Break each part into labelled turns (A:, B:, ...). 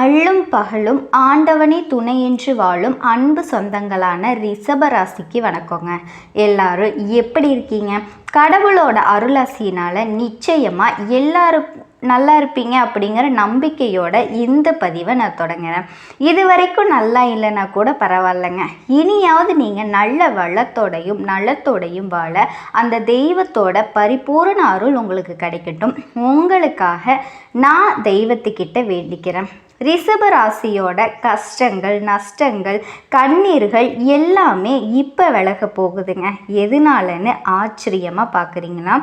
A: அள்ளும் பகலும் ஆண்டவனே துணை என்று வாழும் அன்பு சொந்தங்களான ரிஷபராசிக்கு வணக்கங்க. எல்லாரும் எப்படி இருக்கீங்க? கடவுளோட அருளாசியினால் நிச்சயமாக எல்லாரும் நல்லா இருப்பீங்க அப்படிங்கிற நம்பிக்கையோட இந்த பதிவை நான் தொடங்குறேன். இது வரைக்கும் நல்லா இல்லைன்னா கூட பரவாயில்லைங்க. இனியாவது நீங்கள் நல்ல வளத்தோடையும் நலத்தோடையும் வாழ அந்த தெய்வத்தோட பரிபூரண அருள் உங்களுக்கு கிடைக்கட்டும். உங்களுக்காக நான் தெய்வத்துக்கிட்ட வேண்டிக்கிறேன். ரிஷப ராசியோட கஷ்டங்கள் நஷ்டங்கள் கண்ணீர்கள் எல்லாமே இப்போ விலக போகுதுங்க. எதனாலன்னு ஆச்சரியமாக பார்க்குறீங்கன்னா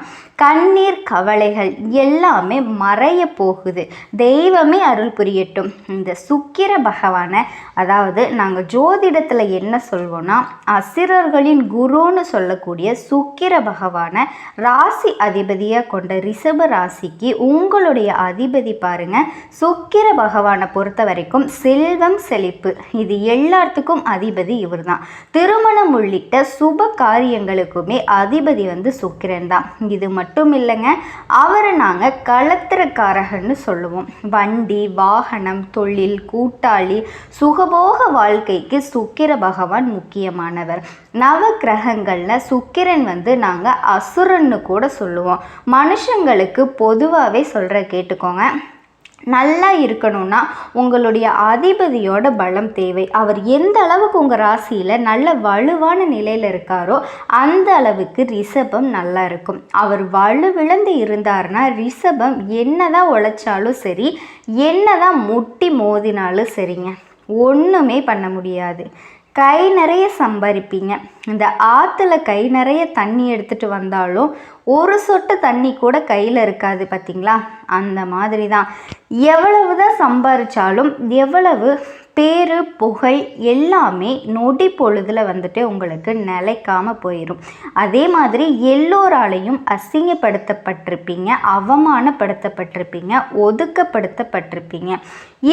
A: கண்ணீர் கவலைகள் எல்லாமே மறைய போகுது. தெய்வமே அருள் புரியட்டும். இந்த சுக்கிர பகவானை அதாவது நாங்கள் ஜோதிடத்தில் என்ன சொல்வோம்னா அசிரர்களின் குருன்னு சொல்லக்கூடிய சுக்கிர பகவானை ராசி அதிபதியாக கொண்ட ரிஷப ராசிக்கு உங்களுடைய அதிபதி பாருங்க. சுக்கிர பகவானை பொறுத்த வரைக்கும் செல்வம் செழிப்பு. இது எல்லாத்துக்கும் அதிபதி இவர் தான் திருமணம் உள்ளிட்ட சுப காரியங்களுக்குமே அதிபதி வந்து சுக்கிரன் தான். இது மட்டும் இல்லைங்க அவரை நாங்கள் களத்திரக்காரகன்னு சொல்லுவோம். வண்டி வாகனம் தொழில் கூட்டாளி சுகபோக வாழ்க்கைக்கு சுக்கிர பகவான் முக்கியமானவர். நவ கிரகங்களில் சுக்கிரன் வந்து நாங்கள் அசுரன்னு கூட சொல்லுவோம். மனுஷங்களுக்கு பொதுவாகவே சொல்கிற கேட்டுக்கோங்க. நல்லா இருக்கணும்னா உங்களுடைய அதிபதியோட பலம் தேவை. அவர் எந்த அளவுக்கு உங்கள் ராசியில் நல்ல வலுவான நிலையில் இருக்காரோ அந்த அளவுக்கு ரிஷபம் நல்லா இருக்கும். அவர் வலுவிழந்து இருந்தார்னா ரிஷபம் என்னதான் உழைச்சாலும் சரி என்னதான் முட்டி மோதினாலும் சரிங்க. ஒன்றுமே பண்ண முடியாது. கை நிறைய சம்பாதிப்பீங்க இந்த ஆற்றுல கை நிறைய தண்ணி எடுத்துகிட்டு வந்தாலும் ஒரு சொட்டு தண்ணி கூட கையில் இருக்காது பார்த்தீங்களா அந்த மாதிரி தான் எவ்வளவு தான் சம்பாரித்தாலும் எவ்வளவு பேர் புகழ் எல்லாமே நொடி பொழுதில் வந்துட்டு உங்களுக்கு நிலைக்காமல் போயிடும் அதே மாதிரி எல்லோராலையும் அசிங்கப்படுத்தப்பட்டிருப்பீங்க அவமானப்படுத்தப்பட்டிருப்பீங்க ஒதுக்கப்படுத்தப்பட்டிருப்பீங்க.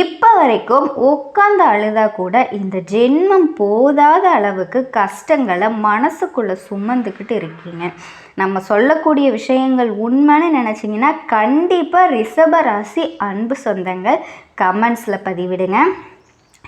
A: இப்போ வரைக்கும் உட்காந்து அழுதா கூட இந்த ஜென்மம் போதாத அளவுக்கு கஷ்டங்களை மனசுக்குள்ளே சுமந்துக்கிட்டு இருக்கீங்க. நம்ம சொல்லக்கூடிய விஷயங்கள் உண்மைன்னு நினச்சிங்கன்னா கண்டிப்பாக ரிஷப ராசி அன்பு சொந்தங்கள் கமெண்ட்ஸில் பதிவிடுங்க.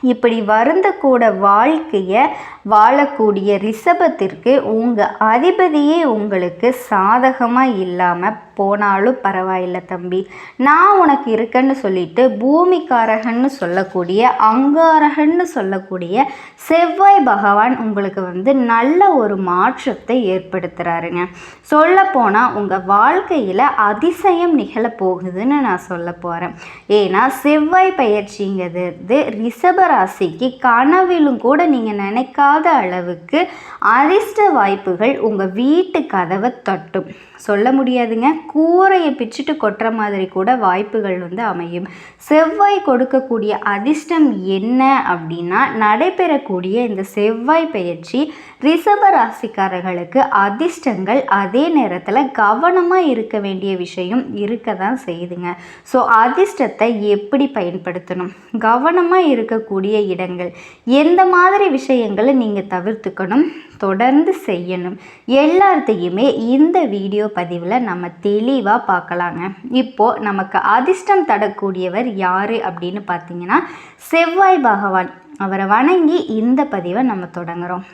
A: இப்படி வருந்தக்கூட வாழ்க்கையை வாழக்கூடிய ரிஷபத்திற்கு உங்கள் அதிபதியே உங்களுக்கு சாதகமாக இல்லாமல் போனாலும் பரவாயில்ல தம்பி. நான் உனக்கு இருக்கேன்னு சொல்லிட்டு பூமிக்காரகன்னு சொல்லக்கூடிய அங்காரகன்னு சொல்லக்கூடிய செவ்வாய் பகவான் உங்களுக்கு வந்து நல்ல ஒரு மாற்றத்தை ஏற்படுத்துகிறாருங்க சொல்லப்போனால் உங்கள் வாழ்க்கையில் அதிசயம் நிகழப்போகுதுன்னு நான் சொல்ல போகிறேன் ஏன்னா செவ்வாய் பயிற்சிங்கிறது ரிஷப ராசிக்கு கனவிலும் கூட நீங்கள் நினைக்காத அளவுக்கு அதிர்ஷ்ட வாய்ப்புகள் உங்கள் வீட்டு கதவை தட்டும். சொல்ல முடியாதுங்க. கூரையை பிச்சுட்டு கொட்டுற மாதிரி கூட வாய்ப்புகள் வந்து அமையும். செவ்வாய் கொடுக்கக்கூடிய அதிர்ஷ்டம் என்ன அப்படின்னா நடைபெறக்கூடிய இந்த செவ்வாய் பயிற்சி ரிஷப ராசிக்காரர்களுக்கு அதிர்ஷ்டங்கள் அதே நேரத்தில் கவனமாக இருக்க வேண்டிய விஷயம் இருக்க தான் செய்யுதுங்க. ஸோ அதிர்ஷ்டத்தை எப்படி பயன்படுத்தணும்? கவனமாக இருக்கக்கூடிய இடங்கள். எந்த மாதிரி விஷயங்களை நீங்கள் தவிர்த்துக்கணும்? தொடர்ந்து செய்யணும். எல்லாத்தையுமே இந்த வீடியோ பதிவில் நம்ம தெளிவாக பார்க்கலாங்க. இப்போது நமக்கு அதிர்ஷ்டம் தரக்கூடியவர் யார் அப்படின்னு பார்த்தீங்கன்னா செவ்வாய் பகவான். அவரை வணங்கி இந்த பதிவை நம்ம தொடங்குகிறோம்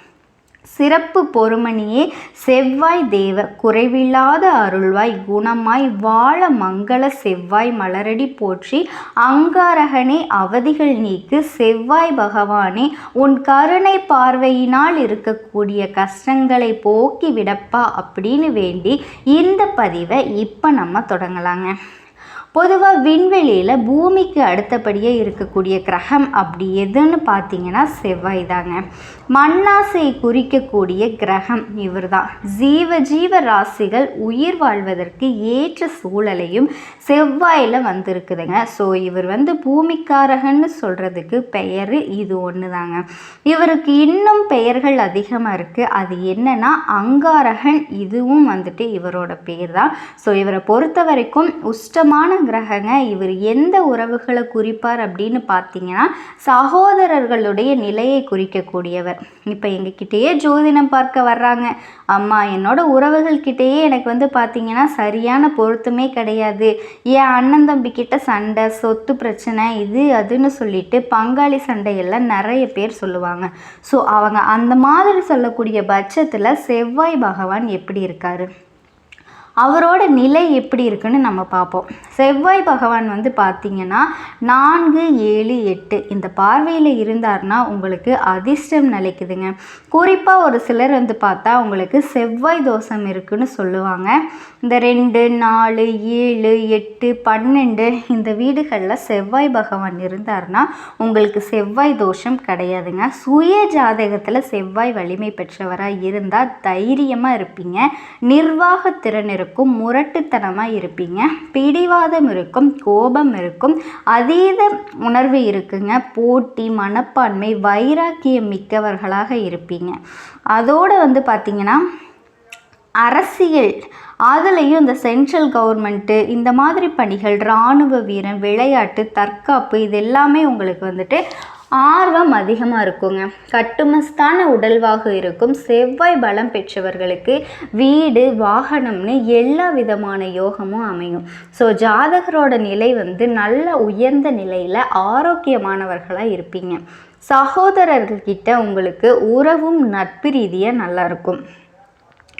A: சிறப்பு பொறுமணியே செவ்வாய் தேவ குறைவில்லாத அருள்வாய் குணமாய் வாழ மங்கள செவ்வாய் மலரடி போற்றி அங்காரகனே அவதிகள் நீக்கு செவ்வாய் பகவானே உன் கருணை பார்வையினால் இருக்கக்கூடிய கஷ்டங்களை போக்கி விடப்பா அப்படின்னு வேண்டி இந்த பதிவை இப்போ நம்ம தொடங்கலாங்க. பொதுவாக விண்வெளியில் பூமிக்கு அடுத்தபடியே இருக்கக்கூடிய கிரகம் அப்படி எதுன்னு பார்த்தீங்கன்னா செவ்வாய் தாங்க. மண்ணாசை குறிக்கக்கூடிய கிரகம் இவர் தான் ஜீவ ஜீவ ராசிகள் உயிர் வாழ்வதற்கு ஏற்ற சூழலையும் செவ்வாயில் வந்திருக்குதுங்க. ஸோ இவர் வந்து பூமிக்காரகன்னு சொல்கிறதுக்கு பெயர் இது ஒன்று தாங்க இவருக்கு இன்னும் பெயர்கள் அதிகமாக இருக்குது அது என்னன்னா அங்காரகன் இதுவும் வந்துட்டு இவரோட பேர் தான் ஸோ இவரை பொறுத்த வரைக்கும் உஷ்டமான கிரகங்க இவர் எந்த உறவுகளை குறிப்பார் அப்படின்னு பார்த்தீங்கன்னா சகோதரர்களுடைய நிலையை குறிக்கக்கூடியவர். இப்போ எங்ககிட்டயே ஜோதிடம் பார்க்க வர்றாங்க. அம்மா என்னோட உறவுகள்கிட்டயே எனக்கு வந்து பார்த்தீங்கன்னா சரியான பொருத்தமே கிடையாது. என் அண்ணன் தம்பி கிட்ட சண்டை சொத்து பிரச்சனை இது அதுன்னு சொல்லிட்டு பங்காளி சண்டையெல்லாம் நிறைய பேர் சொல்லுவாங்க. ஸோ அவங்க அந்த மாதிரி சொல்லக்கூடிய பட்சத்தில் செவ்வாய் பகவான் எப்படி இருக்காரு? அவரோட நிலை எப்படி இருக்குன்னு நம்ம பார்ப்போம். செவ்வாய் பகவான் வந்து பார்த்திங்கன்னா நான்கு ஏழு எட்டு இந்த பார்வையில் இருந்தார்னா உங்களுக்கு அதிர்ஷ்டம் நிலைக்குதுங்க. குறிப்பாக ஒரு சிலர் வந்து பார்த்தா உங்களுக்கு செவ்வாய் தோஷம் இருக்குன்னு சொல்லுவாங்க. இந்த ரெண்டு நாலு ஏழு எட்டு பன்னெண்டு இந்த வீடுகளில் செவ்வாய் பகவான் இருந்தார்னா உங்களுக்கு செவ்வாய் தோஷம் கிடையாதுங்க. சுய ஜாதகத்தில் செவ்வாய் வலிமை பெற்றவராக இருந்தால் தைரியமாக இருப்பீங்க. நிர்வாகத்திறன் இருக்கும் இருக்கும் முரட்டுத்தனமாக இருப்பீங்க. பிடிவாதம் இருக்கும் கோபம் இருக்கும் அதீத உணர்வு இருக்குங்க. போட்டி மனப்பான்மை வைராக்கியம் மிக்கவர்களாக இருப்பீங்க. அதோடு வந்து பார்த்திங்கன்னா அரசியல் அதுலேயும் இந்த சென்ட்ரல் கவர்மெண்ட்டு இந்த மாதிரி பணிகள் இராணுவ வீரன் விளையாட்டு தற்காப்பு இது எல்லாமே உங்களுக்கு வந்துட்டு ஆர்வம் அதிகமாக இருக்குங்க. கட்டுமஸ்தான உடல்வாக இருக்கும். செவ்வாய் பலம் பெற்றவர்களுக்கு வீடு வாகனம்னு எல்லா விதமான யோகமும் அமையும். ஸோ ஜாதகரோட நிலை வந்து நல்ல உயர்ந்த நிலையில் ஆரோக்கியமானவர்களாக இருப்பீங்க. சகோதரர்கள்கிட்ட உங்களுக்கு உறவும் நட்பு ரீதியாக நல்லாயிருக்கும்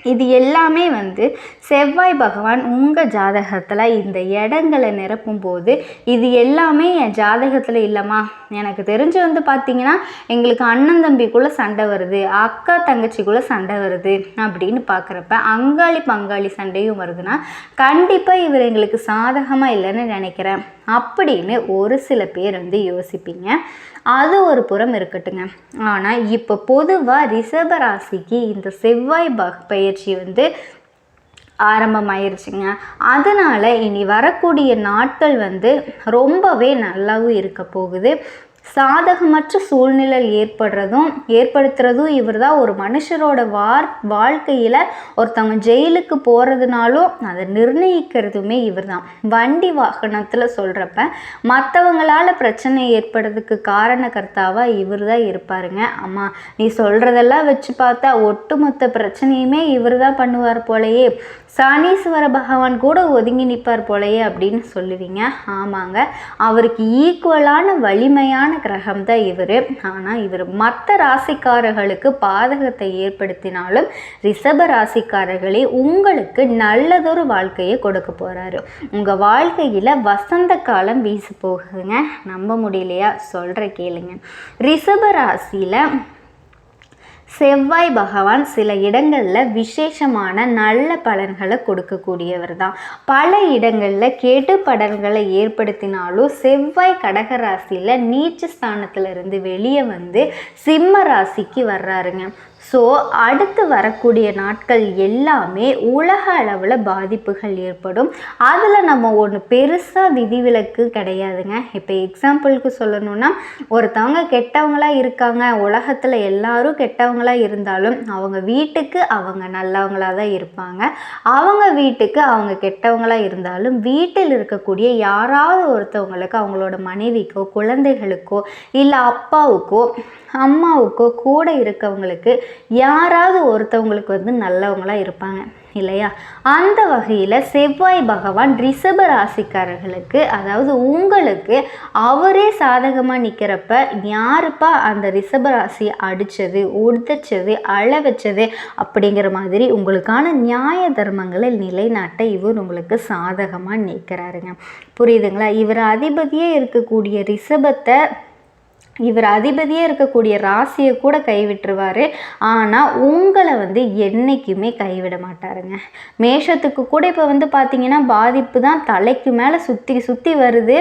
A: இது எல்லாமே வந்து செவ்வாய் பகவான் உங்கள் ஜாதகத்தில் இந்த இடங்களை நிரப்பும் போது இது எல்லாமே என் ஜாதகத்தில் இல்லைம்மா. எனக்கு தெரிஞ்சு வந்து பார்த்தீங்கன்னா எங்களுக்கு அண்ணன் தம்பிக்குள்ளே சண்டை வருது அக்கா தங்கச்சிக்குள்ளே சண்டை வருது அப்படின்னு பார்க்குறப்ப அங்காளி பங்காளி சண்டையும் வருதுன்னா கண்டிப்பாக இவர் எங்களுக்கு சாதகமாக இல்லைன்னு நினைக்கிறேன். அப்படின்னு ஒரு சில பேர் வந்து யோசிப்பீங்க. அது ஒரு புறம் இருக்கட்டுங்க. ஆனால் இப்போ பொதுவாக ரிஷபராசிக்கு இந்த செவ்வாய் ப பயிற்சி வந்து ஆரம்பமாயிருச்சுங்க. அதனால் இனி வரக்கூடிய நாட்கள் வந்து ரொம்பவே நல்லாவும் இருக்க போகுது. சாதகமற்ற சூழ்நிலை ஏற்படுறதும் ஏற்படுத்துறதும் இவர் தான் ஒரு மனுஷரோட வார் வாழ்க்கையில் ஒருத்தவங்க ஜெயிலுக்கு போகிறதுனாலும் அதை நிர்ணயிக்கிறதுமே இவர் தான் வண்டி வாகனத்தில் சொல்கிறப்ப மற்றவங்களால் பிரச்சனை ஏற்படுறதுக்கு காரணக்கர்த்தாவாக இவர் தான் இருப்பாருங்க. அம்மா நீ சொல்கிறதெல்லாம் வச்சு பார்த்தா ஒட்டுமொத்த பிரச்சனையுமே இவர் தான் பண்ணுவார் போலையே. சனீஸ்வர பகவான் கூட ஒதுங்கி நிற்பார் போலையே அப்படின்னு சொல்லுவீங்க. ஆமாங்க. அவருக்கு ஈக்குவலான வலிமையான கிரகம் தான் இவர். ஆனால் இவர் மற்ற ராசிக்காரர்களுக்கு பாதகத்தை ஏற்படுத்தினாலும் ரிஷப ராசிக்காரர்களே உங்களுக்கு நல்லதொரு வாழ்க்கையை கொடுக்க போகிறாரு உங்கள் வாழ்க்கையில் வசந்த காலம் வீசு போகுதுங்க. நம்ப முடியலையா? சொல்கிற கேளுங்க. ரிஷப ராசியில் செவ்வாய் பகவான் சில இடங்களில் விசேஷமான நல்ல பலன்களை கொடுக்கக்கூடியவர் தான் பல இடங்களில் கேட்டு படல்களை ஏற்படுத்தினாலும் செவ்வாய் கடகராசியில் நீச்ச ஸ்தானத்திலிருந்து வெளியே வந்து சிம்ம ராசிக்கு வர்றாருங்க. ஸோ அடுத்து வரக்கூடிய நாட்கள் எல்லாமே உலக அளவில் பாதிப்புகள் ஏற்படும். அதில் நம்ம ஒன்று பெருசாக விதிவிலக்கு கிடையாதுங்க. இப்போ எக்ஸாம்பிளுக்கு சொல்லணும்னா ஒருத்தவங்க கெட்டவங்களாக இருக்காங்க. உலகத்தில் எல்லாரும் கெட்டவங்களாக இருந்தாலும் அவங்க வீட்டுக்கு அவங்க நல்லவங்களாக தான் இருப்பாங்க. அவங்க வீட்டுக்கு அவங்க கெட்டவங்களாக இருந்தாலும் வீட்டில் இருக்கக்கூடிய யாராவது ஒருத்தவங்களுக்கு அவங்களோட மனைவிக்கோ குழந்தைகளுக்கோ இல்லை அப்பாவுக்கோ அம்மாவுக்கோ கூட இருக்கவங்களுக்கு யாராவது ஒருத்தவங்களுக்கு வந்து நல்லவங்களாக இருப்பாங்க இல்லையா? அந்த வகையில் செவ்வாய் பகவான் ரிஷப ராசிக்காரர்களுக்கு அதாவது உங்களுக்கு அவரே சாதகமாக நிற்கிறப்ப யாருப்பா அந்த ரிஷப ராசி அடித்தது உடுத்தச்சது அழ வச்சது அப்படிங்கிற மாதிரி உங்களுக்கான நியாய தர்மங்களை நிலைநாட்ட இவர் உங்களுக்கு சாதகமாக நிற்கிறாருங்க புரியுதுங்களா? இவர் அதிபதியே இருக்கக்கூடிய ரிஷபத்தை இவர் அதிபதியாக இருக்கக்கூடிய ராசியை கூட கைவிட்டுருவார். ஆனால் உங்களை வந்து என்றைக்குமே கைவிட மாட்டாருங்க. மேஷத்துக்கு கூட இப்போ வந்து பார்த்தீங்கன்னா பாதிப்பு தான் தலைக்கு மேலே சுற்றி சுற்றி வருது.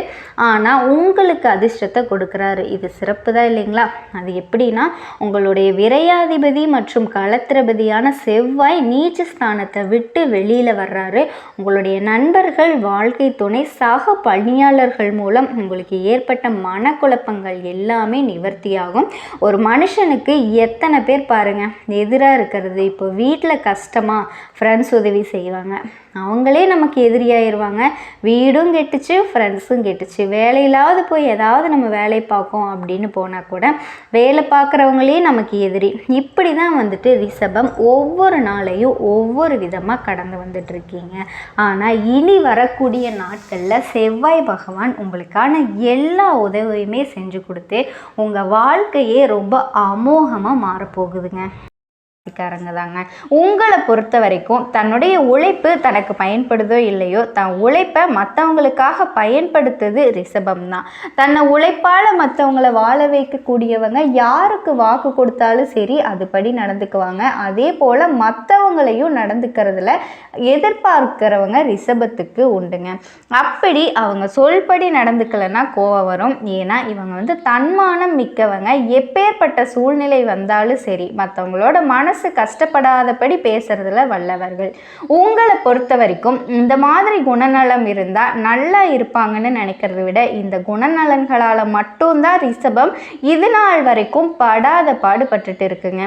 A: ஆனால் உங்களுக்கு அதிர்ஷ்டத்தை கொடுக்குறாரு. இது சிறப்பு தான் இல்லைங்களா? அது எப்படின்னா உங்களுடைய விரையாதிபதி மற்றும் களத்திரபதியான செவ்வாய் நீச்ச ஸ்தானத்தை விட்டு வெளியில் வர்றாரு. உங்களுடைய நண்பர்கள் வாழ்க்கை துணை சக பணியாளர்கள் மூலம் உங்களுக்கு ஏற்பட்ட மனக்குழப்பங்கள் எல்லாம் எல்லாமே நிவர்த்தியாகும். ஒரு மனுஷனுக்கு எத்தனை பேர் பாருங்கள் எதிராக இருக்கிறது. இப்போ வீட்டில் கஷ்டமாக ஃப்ரெண்ட்ஸ் உதவி செய்வாங்க. அவங்களே நமக்கு எதிரியாயிருவாங்க. வீடும் கெட்டுச்சு ஃப்ரெண்ட்ஸும் கெட்டுச்சு. வேலையில்லாது போய் ஏதாவது நம்ம வேலை பார்க்கோம் அப்படின்னு போனால் கூட வேலை பார்க்குறவங்களே நமக்கு எதிரி. இப்படி தான் வந்துட்டு ரிஷபம் ஒவ்வொரு நாளையும் ஒவ்வொரு விதமாக கடந்து வந்துட்டுருக்கீங்க. ஆனால் இனி வரக்கூடிய நாட்களில் செவ்வாய் பகவான் உங்களுக்கான எல்லா உதவியுமே செஞ்சு கொடுத்து உங்கள் வாழ்க்கையே ரொம்ப அமோகமாக மாறப்போகுதுங்க. காரங்க தாங்க. உங்களை பொறுத்த வரைக்கும் தன்னுடைய உழைப்பு தனக்கு பயன்படுதோ இல்லையோ தன் உழைப்பை மற்றவங்களுக்காக பயன்படுத்துது ரிஷபம் தான். தன்னை உழைப்பால் மற்றவங்களை வாழ வைக்கக்கூடியவங்க யாருக்கு வாக்கு கொடுத்தாலும் சரி அதுபடி நடந்துக்குவாங்க. அதே போல் மற்றவங்களையும் நடந்துக்கிறதுல எதிர்பார்க்கிறவங்க ரிஷபத்துக்கு உண்டுங்க. அப்படி அவங்க சொல்படி நடந்துக்கலைன்னா கோவம் வரும். ஏன்னா இவங்க வந்து தன்மானம் மிக்கவங்க. எப்பேற்பட்ட சூழ்நிலை வந்தாலும் சரி மற்றவங்களோட மனசு கஷ்டப்படாதபடி பேசுறதுல வல்லவர்கள். உங்களை பொறுத்த வரைக்கும் இந்த மாதிரி குணநலம் இருந்தால் நல்லா இருப்பாங்கன்னு நினைக்கிறத விட இந்த குணநலன்களால் மட்டும்தான் ரிஷபம் இது நாள் வரைக்கும் படாத பாடுபட்டுட்டு இருக்குங்க.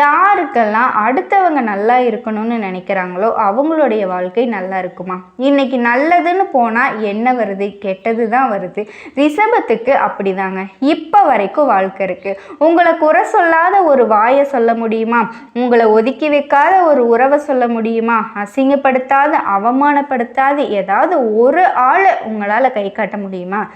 A: யாருக்கெல்லாம் அடுத்தவங்க நல்லா இருக்கணும்னு நினைக்கிறாங்களோ அவங்களுடைய வாழ்க்கை நல்லா இருக்குமா? இன்னைக்கு நல்லதுன்னு போனால் என்ன வருது? கெட்டது தான் வருது. ரிஷபத்துக்கு அப்படிதாங்க. இப்போ வரைக்கும் வாழ்க்கை இருக்குது உங்களை குறை சொல்லாத ஒரு வாயை சொல்ல முடியுமா? உங்களை ஒதுக்கி வைக்காத ஒரு உறவை சொல்ல முடியுமா? அசிங்கப்படுத்தாத அவமானப்படுத்தாத ஏதாவது ஒரு ஆளை உங்களால் கை காட்ட முடியுமா?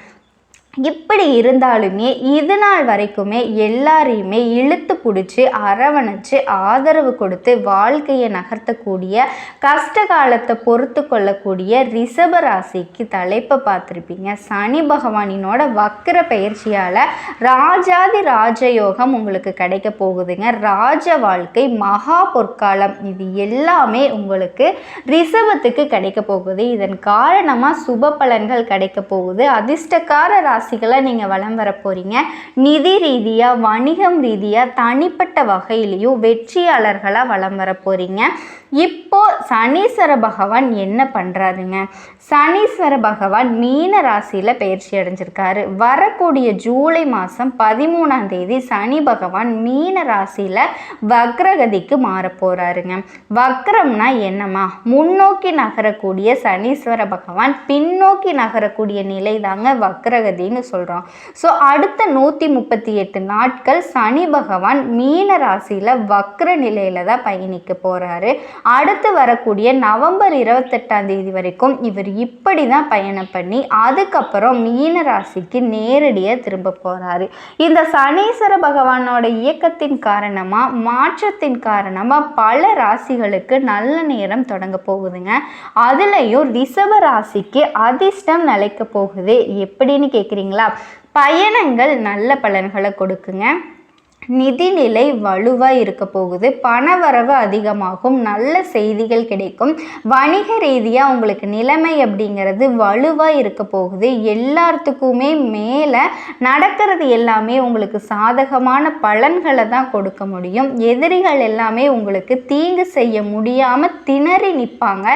A: இப்படி இருந்தாலுமே இது நாள் வரைக்குமே எல்லாரையுமே இழுத்து பிடிச்சி அரவணைச்சு ஆதரவு கொடுத்து வாழ்க்கையை நகர்த்தக்கூடிய கஷ்ட காலத்தை பொறுத்து கொள்ளக்கூடிய ரிஷப ராசிக்கு தலைப்பை பார்த்துருப்பீங்க. சனி பகவானினோட வக்கர பயிற்சியால் ராஜாதி ராஜயோகம் உங்களுக்கு கிடைக்க போகுதுங்க. ராஜ வாழ்க்கை மகா பொற்காலம் இது எல்லாமே உங்களுக்கு ரிஷபத்துக்கு கிடைக்க போகுது. இதன் காரணமாக சுப பலன்கள் கிடைக்க போகுது. அதிர்ஷ்டக்கார ராசி ராசிகளை நீங்கள் வளம் வர போகிறீங்க நிதி ரீதியாக வணிகம் ரீதியாக தனிப்பட்ட வகையிலையும் வெற்றியாளர்களாக வளம் வர போகிறீங்க இப்போ சனீஸ்வர பகவான் என்ன பண்ணுறாருங்க சனீஸ்வர பகவான் மீன ராசியில் பயிற்சி அடைஞ்சிருக்காரு. வரக்கூடிய ஜூலை மாதம் பதிமூணாம் தேதி சனி பகவான் மீன ராசியில் வக்ரகதிக்கு மாற போகிறாருங்க வக்ரம்னா என்னம்மா? முன்னோக்கி நகரக்கூடிய சனீஸ்வர பகவான் பின்னோக்கி நகரக்கூடிய நிலை தாங்க வக்ரகதின்னு சொல்கிறோம் ஸோ அடுத்த நூற்றி முப்பத்தி எட்டு நாட்கள் சனி பகவான் மீன ராசியில் வக்ர நிலையில் தான் பயணிக்க போகிறாரு அடுத்து வரக்கூடிய நவம்பர் இருபத்தெட்டாம் தேதி வரைக்கும் இவர் இப்படி தான் பயணம் பண்ணி அதுக்கப்புறம் மீன ராசிக்கு நேரடியாக திரும்ப போகிறாரு இந்த சனீஸ்வர பகவானோட இயக்கத்தின் காரணமாக மாற்றத்தின் காரணமாக பல ராசிகளுக்கு நல்ல நேரம் தொடங்க போகுதுங்க. அதுலேயும் ரிஷப ராசிக்கு அதிர்ஷ்டம் நிலைக்க போகுது. எப்படின்னு கேட்குறீங்களா பயணங்கள் நல்ல பலன்களை கொடுக்குங்க. நிதிநிலை வலுவாக இருக்க போகுது. பணவரவு அதிகமாகும். நல்ல செய்திகள் கிடைக்கும். வணிக ரீதியாக உங்களுக்கு நிலைமை அப்படிங்கிறது வலுவாக இருக்க போகுது. எல்லாத்துக்குமே மேலே நடக்கிறது எல்லாமே உங்களுக்கு சாதகமான பலன்களை தான் கொடுக்க முடியும். எதிரிகள் எல்லாமே உங்களுக்கு தீங்கு செய்ய முடியாமல் திணறி நிற்பாங்க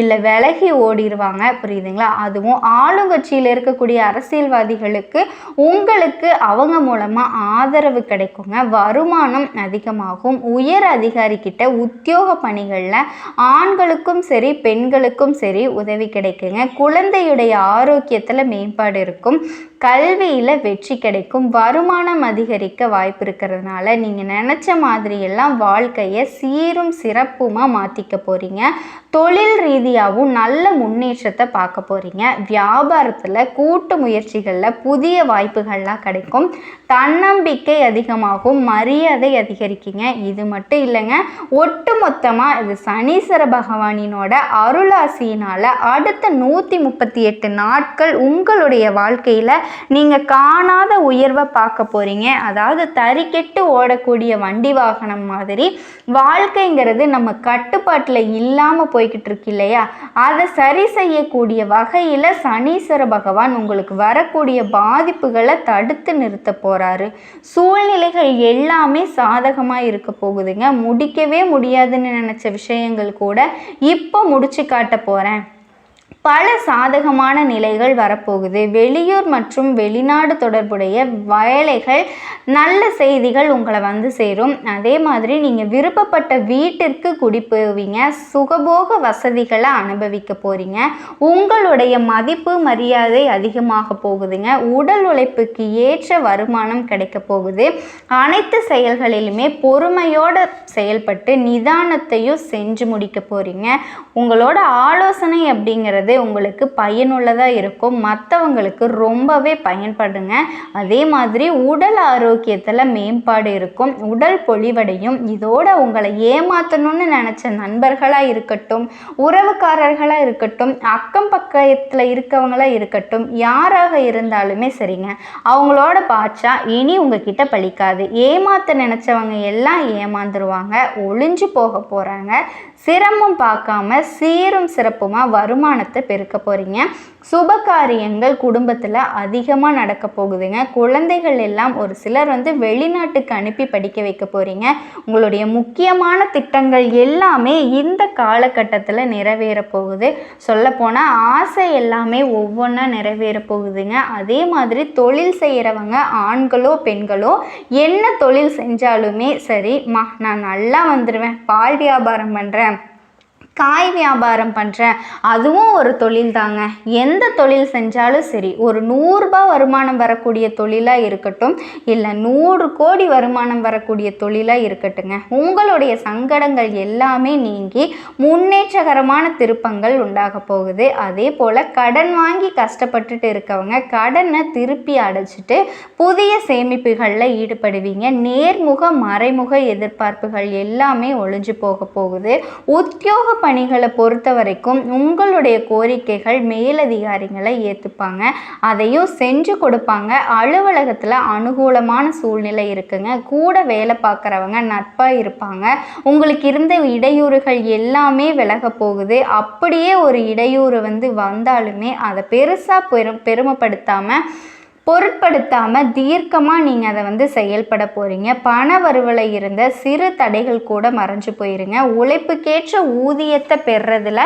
A: இல்லை விலகி ஓடிடுவாங்க புரியுதுங்களா? அதுவும் ஆளுங்கட்சியில் இருக்கக்கூடிய அரசியல்வாதிகளுக்கு உங்களுக்கு அவங்க மூலமாக ஆதரவு கிடைக்குங்க. வருமானம் அதிகமாகும். உயர் அதிகாரிக்கிட்ட உத்தியோக பணிகளில் ஆண்களுக்கும் சரி பெண்களுக்கும் சரி உதவி கிடைக்குங்க. குழந்தையுடைய ஆரோக்கியத்தில் மேம்பாடு இருக்கும். கல்வியில் வெற்றி கிடைக்கும் வருமானம் அதிகரிக்க வாய்ப்பு இருக்கிறதுனால நீங்கள் நினச்ச மாதிரியெல்லாம் வாழ்க்கையை சீரும் சிறப்புமாக மாற்றிக்க போகிறீங்க தொழில் ரீதியாகவும் நல்ல முன்னேற்றத்தை பார்க்க போகிறீங்க வியாபாரத்தில் கூட்டு முயற்சிகளில் புதிய வாய்ப்புகள்லாம் கிடைக்கும். தன்னம்பிக்கை அதிகமாகும் மரியாதை அதிகரிக்குங்க. இது மட்டும் இல்லைங்க ஒட்டு மொத்தமாக இது சனீஸ்வர பகவானினோட அருளாசியினால் அடுத்த நூற்றி முப்பத்தி எட்டு நாட்கள் உங்களுடைய வாழ்க்கையில் நீங்கள் காணாத உயர்வை பார்க்க போகிறீங்க அதாவது தறிக்கெட்டு ஓடக்கூடிய வண்டி வாகனம் மாதிரி வாழ்க்கைங்கிறது நம்ம கட்டுப்பாட்டில் இல்லாமல் போய்கிட்டு இருக்கு இல்லையா? அதை சரி செய்யக்கூடிய வகையில் சனீஸ்வர பகவான் உங்களுக்கு வரக்கூடிய பாதிப்புகளை தடுத்து நிறுத்த போகிறாரு சூழ்நிலைகள் எல்லாமே சாதகமாக இருக்க போகுதுங்க. முடிக்கவே முடியாதுன்னு நினச்ச விஷயங்கள் கூட இப்போ முடிச்சு காட்ட போகிறேன் பல சாதகமான நிலைகள் வரப்போகுது. வெளியூர் மற்றும் வெளிநாடு தொடர்புடைய வேலைகள் நல்ல செய்திகள் உங்களை வந்து சேரும். அதே மாதிரி நீங்கள் விருப்பப்பட்ட வீட்டிற்கு குடி போவீங்க. சுகபோக வசதிகளை அனுபவிக்க போகிறீங்க உங்களுடைய மதிப்பு மரியாதை அதிகமாக போகுதுங்க. உடல் உழைப்புக்கு ஏற்ற வருமானம் கிடைக்க போகுது. அனைத்து செயல்களிலுமே பொறுமையோடு செயல்பட்டு நிதானத்தையும் செஞ்சு முடிக்க போகிறீங்க உங்களோட ஆலோசனை அப்படிங்கிறது உங்களுக்கு பயனுள்ளதாக இருக்கும். மற்றவங்களுக்கு ரொம்பவே பயன்படுங்க. அதே மாதிரி உடல் ஆரோக்கியத்தில் மேம்பாடு இருக்கும். உடல் பொலிவடையும். இதோட உங்களை ஏமாற்றணும்னு நினச்ச நண்பர்களாக இருக்கட்டும் உறவுக்காரர்களாக இருக்கட்டும் அக்கம் பக்கத்தில் இருக்கவங்களாக இருக்கட்டும் யாராக இருந்தாலுமே சரிங்க. அவங்களோட பாய்ச்சா இனி உங்ககிட்ட பழிக்காது ஏமாற்ற நினச்சவங்க எல்லாம் ஏமாந்துருவாங்க. ஒளிஞ்சு போக போகிறாங்க சிரமம் பார்க்காம சீரும் சிறப்புமாக வருமானத்தை பெருக்க போகிறீங்க சுப காரியங்கள் குடும்பத்தில் அதிகமாக நடக்க போகுதுங்க. குழந்தைகள் எல்லாம் ஒரு சிலர் வந்து வெளிநாட்டுக்கு அனுப்பி படிக்க வைக்க போகிறீங்க உங்களுடைய முக்கியமான திட்டங்கள் எல்லாமே இந்த காலகட்டத்தில் நிறைவேற போகுது. சொல்லப்போனால் ஆசை எல்லாமே ஒவ்வொன்றா நிறைவேற போகுதுங்க. அதே மாதிரி தொழில் செய்கிறவங்க ஆண்களோ பெண்களோ என்ன தொழில் செஞ்சாலுமே சரி மா நான் நல்லா வந்துடுவேன் பால் வியாபாரம் பண்ணுறேன் காய் வியாபாரம் பண்ணுறேன் அதுவும் ஒரு தொழில் தாங்க. எந்த தொழில் செஞ்சாலும் சரி ஒரு நூறுரூபா வருமானம் வரக்கூடிய தொழிலாக இருக்கட்டும் இல்லை நூறு கோடி வருமானம் வரக்கூடிய தொழிலாக இருக்கட்டுங்க. உங்களுடைய சங்கடங்கள் எல்லாமே நீங்கி முன்னேற்றகரமான திருப்பங்கள் உண்டாக போகுது. அதே போல் கடன் வாங்கி கஷ்டப்பட்டுட்டு இருக்கவங்க கடனை திருப்பி அடைச்சிட்டு புதிய சேமிப்புகளில் ஈடுபடுவீங்க. நேர்முக மறைமுக எதிர்பார்ப்புகள் எல்லாமே ஒழிஞ்சு போக போகுது. உத்தியோக பணிகளை பொறுத்த வரைக்கும் உங்களுடைய கோரிக்கைகள் மேலதிகாரிகளை ஏற்றுப்பாங்க அதையும் செஞ்சு கொடுப்பாங்க. அலுவலகத்தில் அனுகூலமான சூழ்நிலை இருக்குங்க. கூட வேலை பார்க்குறவங்க நட்பாக இருப்பாங்க. உங்களுக்கு இருந்த இடையூறுகள் எல்லாமே விலக போகுது. அப்படியே ஒரு இடையூறு வந்து வந்தாலுமே அதை பெருசாக பெரும் பெருமைப்படுத்தாமல் பொருட்படுத்தாமல் தீர்க்கமாக நீங்கள் அதை வந்து செயல்பட போகிறீங்க பண வருவலை இருந்த சிறு தடைகள் கூட மறைஞ்சு போயிருங்க. உழைப்புக்கேற்ற ஊதியத்தை பெறுறதுல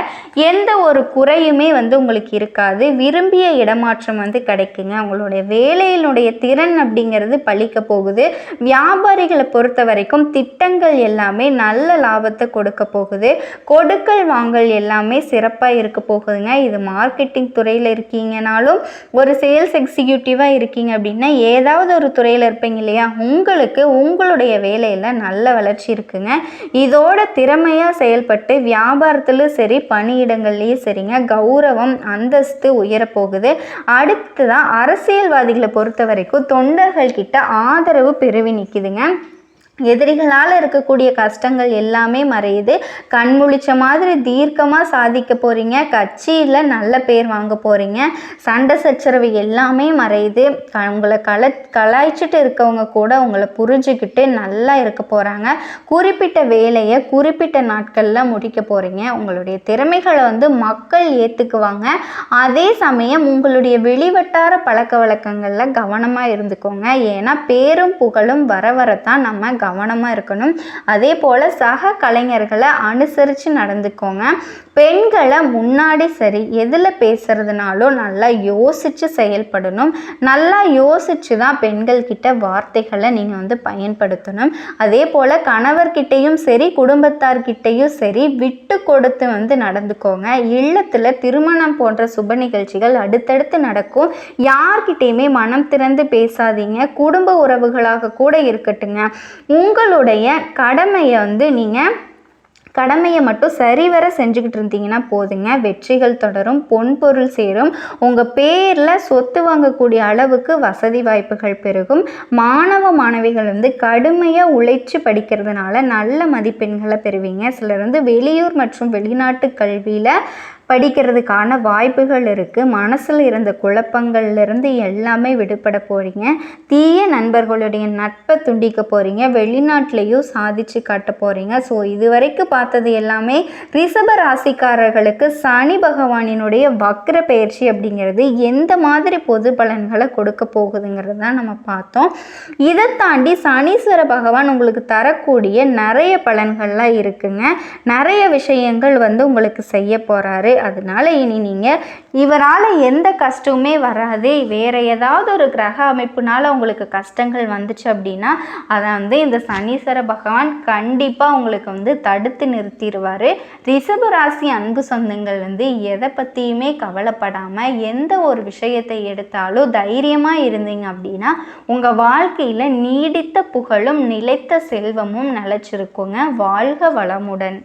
A: எந்த ஒரு குறையுமே வந்து உங்களுக்கு இருக்காது. விரும்பிய இடமாற்றம் வந்து கிடைக்குங்க. உங்களுடைய வேலையினுடைய திறன் அப்படிங்கிறது பழிக்க போகுது. வியாபாரிகளை பொறுத்த வரைக்கும் திட்டங்கள் எல்லாமே நல்ல லாபத்தை கொடுக்க போகுது. கொடுக்கல் வாங்கல் எல்லாமே சிறப்பாக இருக்க போகுதுங்க. இது மார்க்கெட்டிங் துறையில் இருக்கீங்கனாலும் ஒரு சேல்ஸ் எக்ஸிக்யூட்டிவாக இருக்கீங்க அப்படின்னா ஏதாவது ஒரு துறையில் இருப்பீங்க இல்லையா? உங்களுக்கு உங்களுடைய வேலையில் நல்ல வளர்ச்சி இருக்குங்க. இதோட திறமையாக செயல்பட்டு வியாபாரத்திலும் சரி பணியிடங்கள்லேயும் சரிங்க. கௌரவம் அந்தஸ்து உயரப்போகுது. அடுத்து தான் அரசியல்வாதிகளை பொறுத்த வரைக்கும் தொண்டர்கள் கிட்ட ஆதரவு பெருவி நிற்கிதுங்க எதிரிகளால் இருக்கக்கூடிய கஷ்டங்கள் எல்லாமே மறையுது. கண் முழிச்ச மாதிரி தீர்க்கமாக சாதிக்க போகிறீங்க கட்சியில் நல்ல பேர் வாங்க போகிறீங்க சண்டை சச்சரவு எல்லாமே மறையுது. க உங்களை கல கலாய்ச்சிட்டு இருக்கவங்க கூட உங்களை புரிஞ்சுக்கிட்டு நல்லா இருக்க போகிறாங்க குறிப்பிட்ட வேலையை குறிப்பிட்ட நாட்களில் முடிக்க போகிறீங்க உங்களுடைய திறமைகளை வந்து மக்கள் ஏற்றுக்குவாங்க அதே சமயம் உங்களுடைய வெளிவட்டார பழக்க வழக்கங்களில் கவனமாக இருந்துக்கோங்க. ஏன்னா பேரும் புகழும் வர வரத்தான் நம்ம கவனமாக இருக்கணும். அதே போல் சக கலைஞர்களை அனுசரித்து நடந்துக்கோங்க. பெண்களை முன்னாடி சரி எதில் பேசுகிறதுனாலும் நல்லா யோசித்து செயல்படணும். நல்லா யோசித்து தான் பெண்கள்கிட்ட வார்த்தைகளை நீங்கள் வந்து பயன்படுத்தணும். அதே போல் கணவர்கிட்டையும் சரி குடும்பத்தார்கிட்டையும் சரி விட்டு கொடுத்து வந்து நடந்துக்கோங்க. இல்லத்தில் திருமணம் போன்ற சுப நிகழ்ச்சிகள் அடுத்தடுத்து நடக்கும். யார்கிட்டையுமே மனம் திறந்து பேசாதீங்க. குடும்ப உறவுகளாக கூட இருக்கட்டுங்க. உங்களுடைய கடமையை வந்து நீங்கள் கடமையை மட்டும் சரிவர செஞ்சுக்கிட்டு இருந்தீங்கன்னா போதுங்க. வெற்றிகள் தொடரும் பொன்பொருள் சேரும். உங்கள் பேரில் சொத்து வாங்கக்கூடிய அளவுக்கு வசதி வாய்ப்புகள் பெருகும். மாணவ மாணவிகள் வந்து கடுமையாக உழைச்சி படிக்கிறதுனால நல்ல மதிப்பெண்களை பெறுவீங்க. சிலர் வந்து வெளியூர் மற்றும் வெளிநாட்டு கல்வியில் படிக்கிறதுக்கான வாய்ப்புகள் இருக்குது மனசில் இருந்த குழப்பங்கள்லேருந்து எல்லாமே விடுபட போகிறீங்க தீய நண்பர்களுடைய நட்பை துண்டிக்க போகிறீங்க வெளிநாட்டிலையும் சாதிச்சு காட்ட போகிறீங்க ஸோ இது வரைக்கும் பார்த்தது எல்லாமே ரிஷப ராசிக்காரர்களுக்கு சனி பகவானினுடைய வக்ர பயிற்சி அப்படிங்கிறது எந்த மாதிரி பொது பலன்களை கொடுக்க போகுதுங்கிறது தான் நம்ம பார்த்தோம். இதை தாண்டி சனீஸ்வர பகவான் உங்களுக்கு தரக்கூடிய நிறைய பலன்கள்லாம் இருக்குங்க. நிறைய விஷயங்கள் வந்து உங்களுக்கு செய்ய போகிறாரு அதனால இனி நீங்கள் இவரால் எந்த கஷ்டமுமே வராது. வேற ஏதாவது ஒரு கிரக அமைப்புனால உங்களுக்கு கஷ்டங்கள் வந்துச்சு அப்படின்னா அதை வந்து இந்த சனீஸ்வர பகவான் கண்டிப்பாக உங்களுக்கு வந்து தடுத்து நிறுத்திடுவார். ரிஷப ராசி அன்பு சொந்தங்கள் வந்து எதை பற்றியுமே கவலைப்படாமல் எந்த ஒரு விஷயத்தை எடுத்தாலும் தைரியமாக இருந்தீங்க அப்படின்னா உங்கள் வாழ்க்கையில் நீடித்த புகழும் நிலைத்த செல்வமும் நிலச்சிருக்குங்க. வாழ்க வளமுடன்.